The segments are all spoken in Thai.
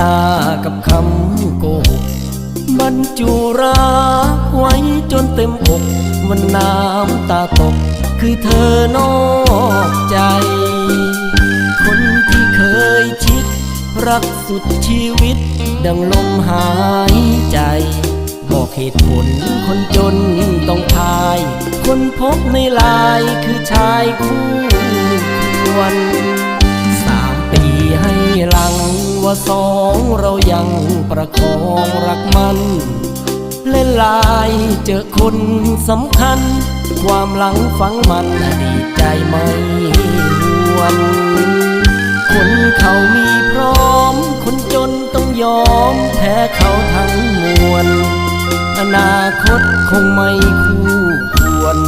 ตากับคำโกหกบรรจุรักไว้จนเต็มอกวันน้ำตาตก คือเธอนอกใจ คนที่เคยชิด รักสุดชีวิต ดังลมหายใจ บอกเหตุผลคนจนต้องพาย คนพบในลายคือชายคู่ควร ว่าสองเรายังประคองรักมัน เล่นลายเจอคนสำคัญ ความหลังฝังมันดีใจไม่หวน คนเขามีพร้อม คนจนต้องยอมแพ้เขาทั้งมวล อนาคตคงไม่คู่ควร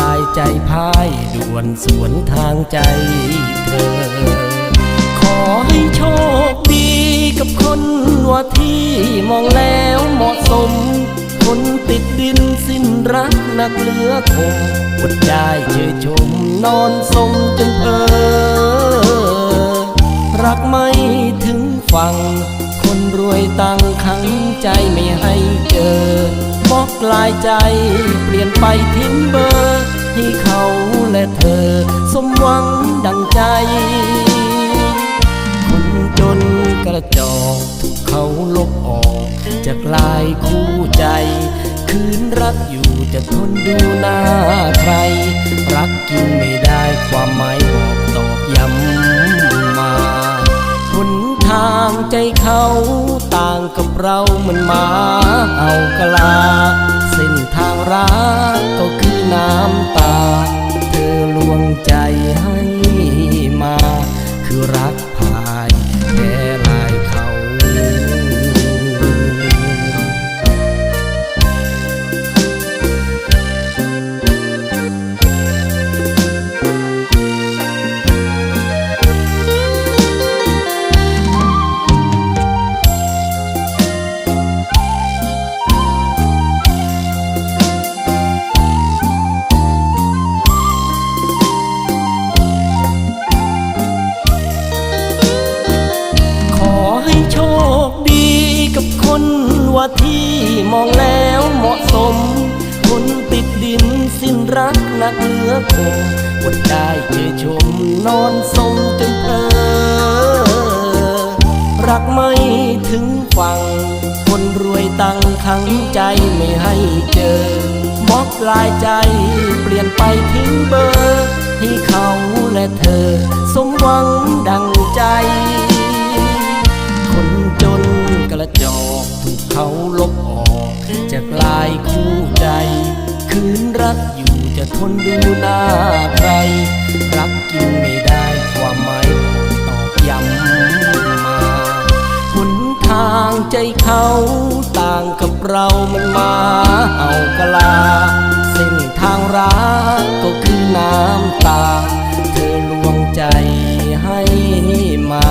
ลายใจพ่ายด่วนสวนทางใจเธอ ขอให้โชค กับคนว่าที่มองแล้วเหมาะสม คนติดดินสิ้นรักนักเหลือคงอดได้เชยชมนอนสมจนเพอรักไม่ถึงฝั่ง คนรวยตั้งขังใจไม่ให้เจอบอกลายใจเปลี่ยนไปทิ้งเบอร์ให้เขาและเธอ สมหวังดังใจ คนจนกระจอก กอยู่จะทนดูหน้าใคร รักกินไม่ได้ความหมายบอกตอกย้ำมาหนทางใจเขาต่างกับเรามันมาเอากลา เส้นทางรักก็ ว่าที่มองแล้วเหมาะสม คนติดดินสิ้นรักนักเหลือคงอดได้เจอชมนอนสมจนเพอรักไม่ถึงฝั่ง คนรวยตั้งขังใจไม่ให้เจอบอกลายใจเปลี่ยนไปทิ้งเบอร์ ให้เขาและเธอ สมหวังดัง รักอยู่จะทนดูหน้าใคร รักกินไม่ได้ความหมายตอกย้ำมาหนทางใจเขาต่างกับเรามันมาเอากลา เส้นทางรักก็คือน้ำตา เธอลวงใจให้มา